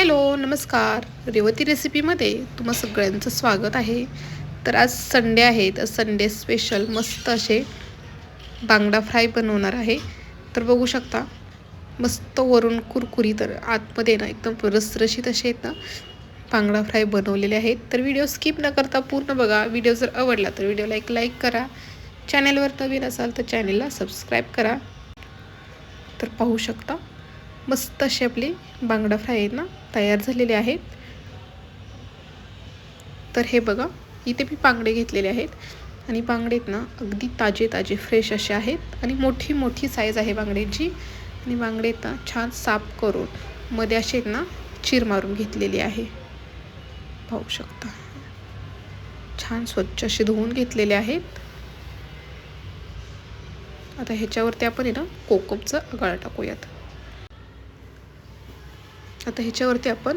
Hello नमस्कार. रेवती रेसिपीमध्ये तुम्हा सगळ्यांचं स्वागत आहे. तर आज संडे आहे तर संडे स्पेशल मस्त असे बांगडा फ्राय बनवणार आहे. तर बघू शकता मस्त वरून कुरकुरी तर आतमध्ये ना एकदम रसरशीत असे आहेत ना बांगडा फ्राय बनवलेले आहेत. तर व्हिडिओ स्किप न करता पूर्ण बघा. व्हिडिओ जर आवडला तर व्हिडिओला एक लाईक करा. चॅनलवर नवीन असाल तर चॅनलला सबस्क्राईब करा. तर पाहू शकता मस्त अशी आपले बांगडा फ्राय आहेत ना तयार झालेले आहेत. तर हे बघा इथे मी बांगडे घेतलेले आहेत. आणि बांगडेत ना अगदी ताजे ताजे फ्रेश असे आहेत. आणि मोठी मोठी साईज आहे बांगड्यांची. आणि बांगडेत ना छान साफ करून मध्ये असे ना चीर मारून घेतलेली आहे. पाहू शकता. छान स्वच्छ असे धुवून घेतलेले आहेत. आता ह्याच्यावरती आपण आहे ना कोकमचं गळा टाकूयात. आता ह्याच्यावरती आपण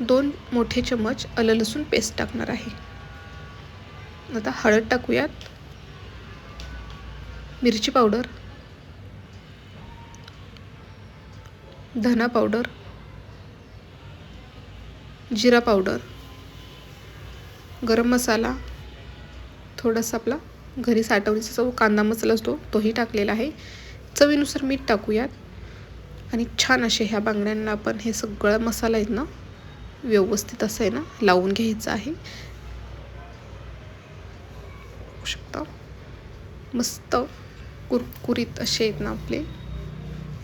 दोन मोठे चमच आलं लसूण पेस्ट टाकणार आहे. आता हळद टाकूयात. मिरची पावडर. धना पावडर. जिरा पावडर. गरम मसाला. थोडासा आपला घरी साठवण्याचा जो कांदा मसाला असतो तोही टाकलेला आहे. चवीनुसार मीठ टाकूयात. आणि छान असे ह्या बांगड्यांना आपण हे सगळं मसाला आहेत ना व्यवस्थित असं आहे ना लावून घ्यायचं आहे. शकता. मस्त कुरकुरीत असे आहेत ना आपले.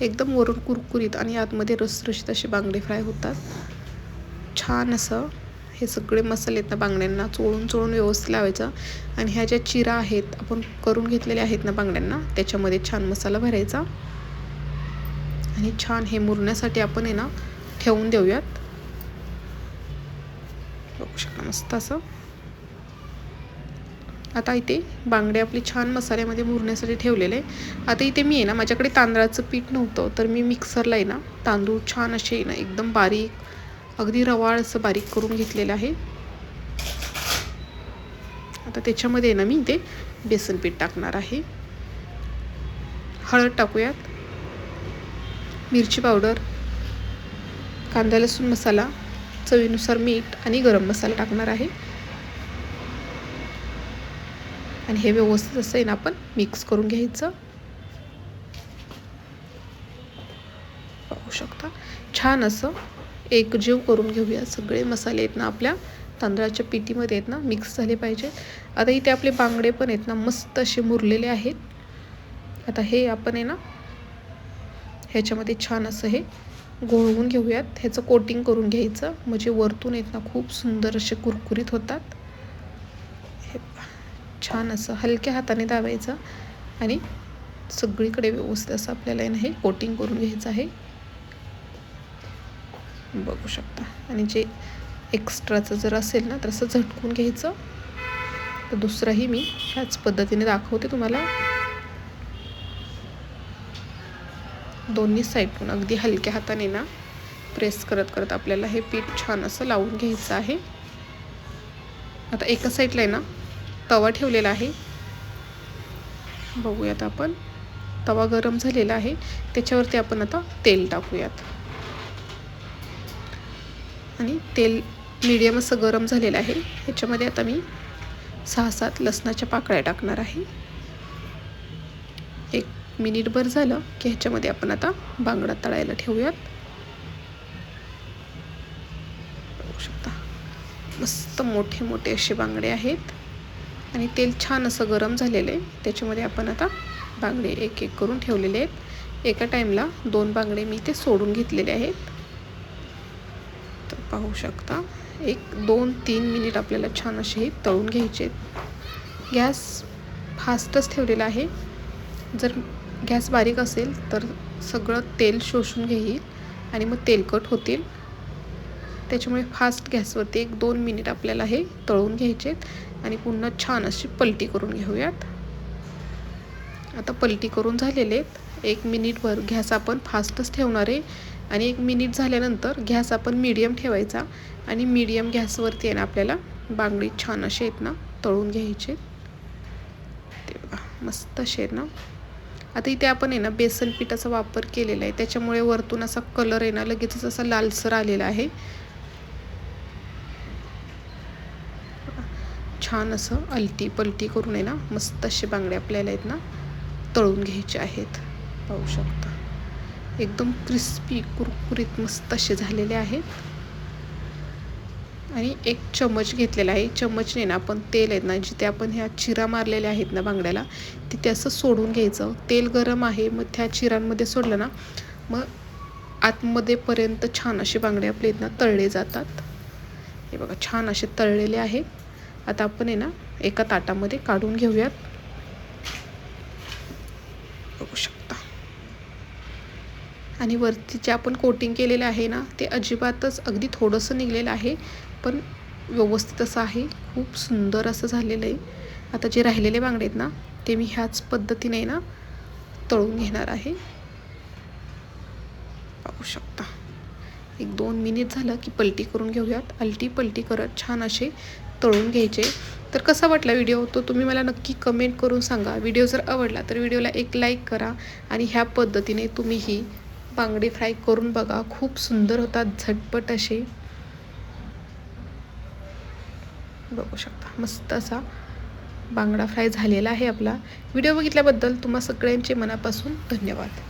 एकदम वरून कुरकुरीत आणि आतमध्ये रसरशीत असे बांगडे फ्राय होतात. छान असं हे सगळे मसाले आहेत ना बांगड्यांना चोळून चोळून व्यवस्थित लावायचं. आणि ह्या ज्या चिरा आहेत आपण करून घेतलेल्या आहेत ना बांगड्यांना त्याच्यामध्ये छान मसाला भरायचा. आणि छान हे मुरण्यासाठी आपण आहे ना ठेवून देऊयात. बघू शकता मस्त असं. आता इथे बांगडे आपले छान मसाल्यामध्ये मुरण्यासाठी ठेवलेले. आता इथे मी आहे ना माझ्याकडे तांदळाचं पीठ नव्हतं तर मी मिक्सरला आहे ना तांदूळ छान असे ना एकदम बारीक अगदी रवाळ असं बारीक करून घेतलेलं आहे. आता त्याच्यामध्ये ना मी इथे बेसन पीठ टाकणार आहे. हळद टाकूयात. मिरची पावडर कांदा लसूण मसाला चवीनुसार मीठ आणि गरम मसाला टाकणार आहे. आणि हे व्यवस्थित असं आहे ना आपण मिक्स करून घ्यायचं. पाहू शकता. छान असं एकजीव करून घेऊया. सगळे मसाले आहेत ना आपल्या तांदळाच्या पिठीमध्ये आहेत ना मिक्स झाले पाहिजे. आता इथे आपले बांगडे पण आहेत ना मस्त असे मुरलेले आहेत. आता हे आपण आहे ना ह्याच्यामध्ये छान असं हे गोळवून घेऊयात. ह्याचं कोटिंग करून घ्यायचं. म्हणजे वरतून येत ना खूप सुंदर असे कुरकुरीत होतात. हे छान असं हलक्या हाताने दाबायचं आणि सगळीकडे व्यवस्थित असं आपल्याला हे कोटिंग करून घ्यायचं आहे. बघू शकता. आणि जे एक्स्ट्राचं जर असेल ना तर असं झटकून घ्यायचं. तर दुसराही मी ह्याच पद्धतीने दाखवते तुम्हाला. दोन्ही साईडून अगदी हलक्या हाताने ना प्रेस करत करत आपल्याला हे पीठ छान असं लावून घ्यायचं आहे. आता एका साईडला आहे ना तवा ठेवलेला आहे. बघूयात आपण. तवा गरम झालेला आहे. त्याच्यावरती आपण आता तेल टाकूयात. आणि तेल मीडियम असं गरम झालेलं आहे. ह्याच्यामध्ये आता मी सहा सात लसणाच्या पाकळ्या टाकणार आहे. एक मिनिटभर झालं की ह्याच्यामध्ये आपण आता बांगडा तळायला ठेवूयात. बघू शकता. मस्त मोठे मोठे असे बांगडे आहेत. आणि तेल छान असं गरम झालेलं आहे. त्याच्यामध्ये आपण आता बांगडे एक एक करून ठेवलेले आहेत. एका टाईमला दोन बांगडे मी ते सोडून घेतलेले आहेत. तर पाहू शकता एक दोन तीन मिनिट आपल्याला छान असे तळून घ्यायचे आहेत. गॅस फास्टच ठेवलेला आहे. जर गॅस बारीक असेल तर सगळं तेल शोषून घेईल आणि मग तेलकट होतील. त्याच्यामुळे फास्ट गॅसवरती एक दोन मिनिट आपल्याला हे तळून घ्यायचे आणि पुन्हा छान अशी पलटी करून घेऊयात. आता पलटी करून झालेले आहेत. एक मिनिटभर गॅस आपण फास्टच ठेवणार आहे आणि एक मिनिट झाल्यानंतर गॅस आपण मीडियम ठेवायचा आणि मीडियम गॅसवरती आहे ना आपल्याला बांगडी छान असे आहेत ना तळून घ्यायचे. ते बघा मस्त असे आहेत ना. आता इथे आपण आहे ना बेसन पिठाचा वापर केलेला आहे. त्याच्यामुळे वरतून असा कलर आहे ना लगेचच असा लालसर आलेला आहे. छान असं अलटी पलटी करून आहे ना मस्त असे बांगडे आपल्याला आहेत ना तळून घ्यायचे आहेत. पाहू शकता. एकदम क्रिस्पी कुरकुरीत मस्त असे झालेले आहेत. आणि एक चम्मच घेतलेला आहे. चम्मचने ना आपण तेल आहेत ना जिथे आपण ह्या चिरा मारलेल्या आहेत ना बांगड्याला तिथे असं सोडून घ्यायचं. तेल गरम आहे मग त्या चिरांमध्ये सोडलं ना मग आतमध्येपर्यंत छान असे बांगडे आपले ना तळले जातात. हे बघा छान असे तळलेले आहेत आता आपण आहे ना एका ताटामध्ये काढून घेऊयात. बघू शकता. आणि वरती जे आपण कोटिंग केलेलं आहे ना ते अजिबातच अगदी थोडंसं निघलेलं आहे. पण व्यवस्थित असं आहे. खूप सुंदर असं झालेलं आहे. आता जे राहिलेले बांगडे आहेत ना ते मी ह्याच पद्धतीने ना तळून घेणार आहे. पाहू शकता. एक दोन मिनिट झालं की पलटी करून घेऊयात. अलटी पलटी करत छान असे तळून घ्यायचे. तर कसा वाटला व्हिडिओ? तो तुम्ही मला नक्की कमेंट करून सांगा. व्हिडिओ जर आवडला तर व्हिडिओला एक लाईक करा आणि ह्या पद्धतीने तुम्हीही बांगडे फ्राय करून बघा. खूप सुंदर होतात झटपट असे. बघू शकता. मस्त असा बांगडा फ्राय झालेला आहे आपला. व्हिडिओ बघितल्याबद्दल तुम्हा सगळ्यांचे मनापासून धन्यवाद.